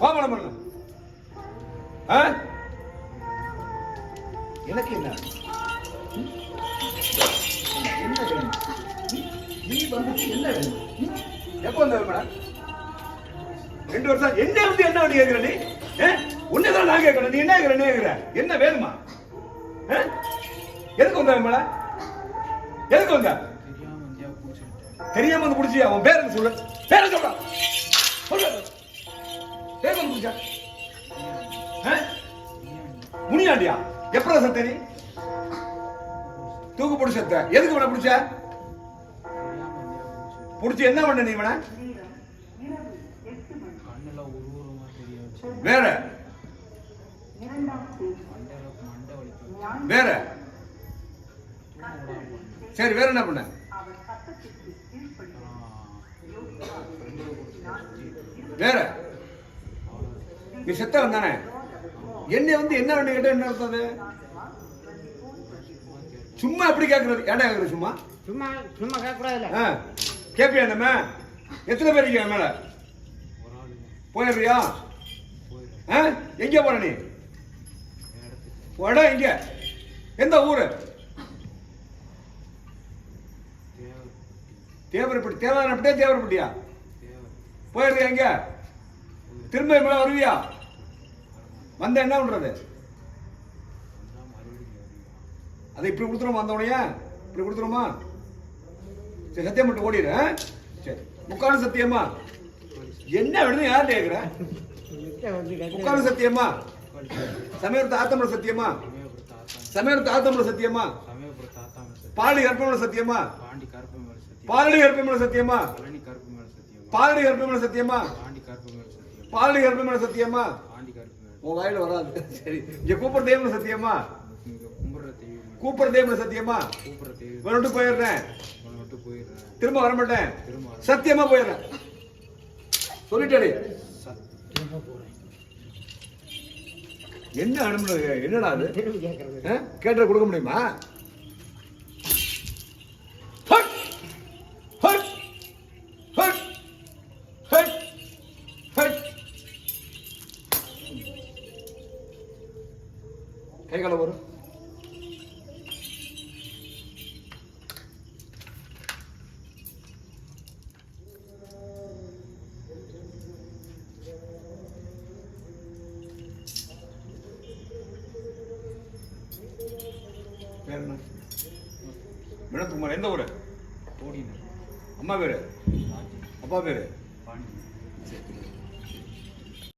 பாமலம் பண்ணு. எனக்கு என்ன? என்ன வேணும்? நீ என்ன வேணும்? எப்போ வந்த மேடம்? ரெண்டு வருஷம் என்ன வந்து என்ன வந்து கேட்கிற நீ? உன்னதான் நான் கேட்கறேன் நீ என்ன கேட்கிற கேட்கிற என்ன வேணுமா? எதுக்கு வந்த மேடம்? எதுக்கு வந்த தெரியாம வந்து புடிச்சி அவன் பேர் சொல்லு? பேர சொல்றா சொல்லு. தெய்வம் பூஜா முனியாண்டியா? எப்பட சத்த நீ? தூக்கு பிடிச்ச எதுக்கு இவனை பிடிச்ச? பிடிச்ச என்ன பண்ண நீ இவனை? வேற? வேற? சரி வேற என்ன பண்ண? வேற? நீ செத்தவன் தானே? என்னை வந்து என்ன வேணும் கேட்ட என்ன அர்த்தம் அது? சும்மா எப்படி கேட்கறது ஏன்டா கேட்கறது சும்மா? சும்மா சும்மா கேட்கக்கூடாதுல்ல. ஆ கேப்பியா நம்ம எத்தனை பேர் இருக்கீங்க மேல? போயிடுறியா ஆ எங்க போற நீ? இடம் எங்க எந்த ஊரு? தேவை தேவரப்பட்டி. தேவரப்பட்டியா? தேவரப்பட்டியா தேவை போயிடுறியா எங்க? திரும்ப மேல வருவியா? வந்த என்ன பண்றது? அதை இப்படி கொடுத்துருமா உடனே இப்படி கொடுத்துருமா சரி சத்தியம் மட்டும் ஓடிடுறேன் சரி முக்காலும் சத்தியமா என்ன வேணும் யார் கேட்குற முக்காலும் சத்தியமா சமயத்து ஆத்தமல சத்தியமா சமயத்து ஆத்தமல சத்தியமா சமயபுரத்து ஆத்தாம் சத்தியமா பாலடி கற்பமல சத்தியமா பாண்டி கருப்பு பாலடி கற்பமல சத்தியமா சத்தியம் பாலடி கற்பமல சத்தியமா பாலடி கற்பமல சத்தியமா? உன் வாயில வராது. சரி. இங்க கூப்பிடுற தெய்வம் சத்தியமா? கூப்பிடுற தெய்வம் சத்தியமா? விட்டு போயிடுறேன். திரும்ப வர மாட்டேன். சத்தியமா போயிடுறேன். போறேன். என்ன அனுமதி? என்னடா அது? கேட்டா கொடுக்க முடியுமா? பேர் என்ன? வினத்துக்குமார் எந்த ஊரு? அம்மா பேரு? அப்பா பேரு?